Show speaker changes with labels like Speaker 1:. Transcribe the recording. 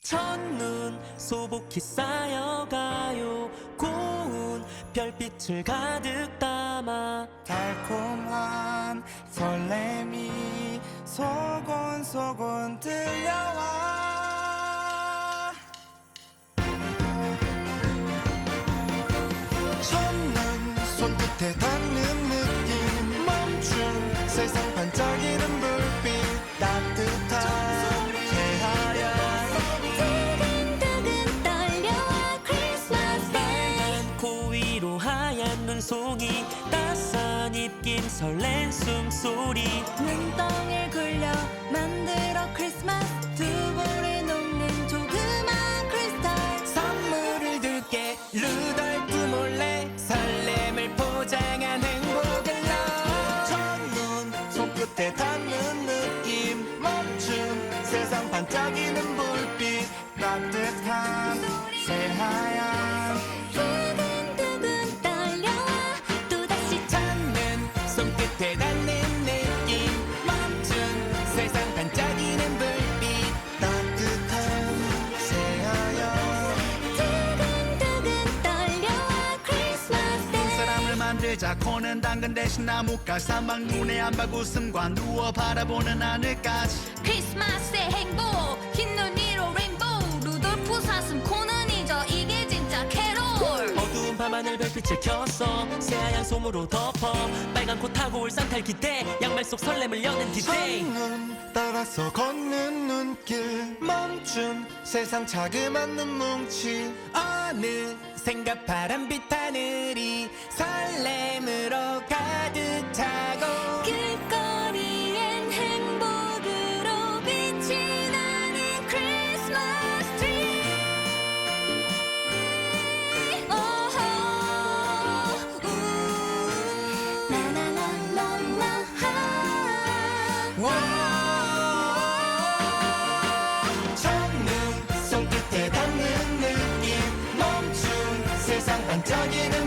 Speaker 1: 첫눈 소복히 쌓여가요. 고운 별빛을 가득 담아
Speaker 2: 달콤한 설렘이 소곤소곤 들려와
Speaker 1: 눈송이 따스한 입김 설렌 숨소리.
Speaker 3: 눈덩이를 굴려 만들어 크리스마스. 두 볼에 녹는 조그만 크리스탈.
Speaker 2: 선물을 들게 루돌프 몰래. 설렘을 포장한 행복을 넣어 첫눈 손끝에 닿는 느낌. 멈춘 세상 반짝이는 불빛. 따뜻한 새하얀 손끝에 닿는 느낌. 멈춘 세상 반짝이는 불빛. 따뜻한 새하얀
Speaker 3: 두근두근 떨려와 크리스마스 데이
Speaker 4: 사람을 만들자. 코는 당근 대신 나뭇가지 사막 눈에 안 박 웃음과 누워 바라보는 하늘까지.
Speaker 3: 크리스마스의 행복
Speaker 1: 밤하늘 별빛을 켰어 새하얀 솜으로 덮어 빨간 코 타고 올 산타를 기대 양말 속 설렘을 여는 디데이
Speaker 2: 첫눈 따라서 걷는 눈길 멈춘 세상 자그만 눈뭉치. 어느 생각 바람빛 하늘이 설렘 첫눈 손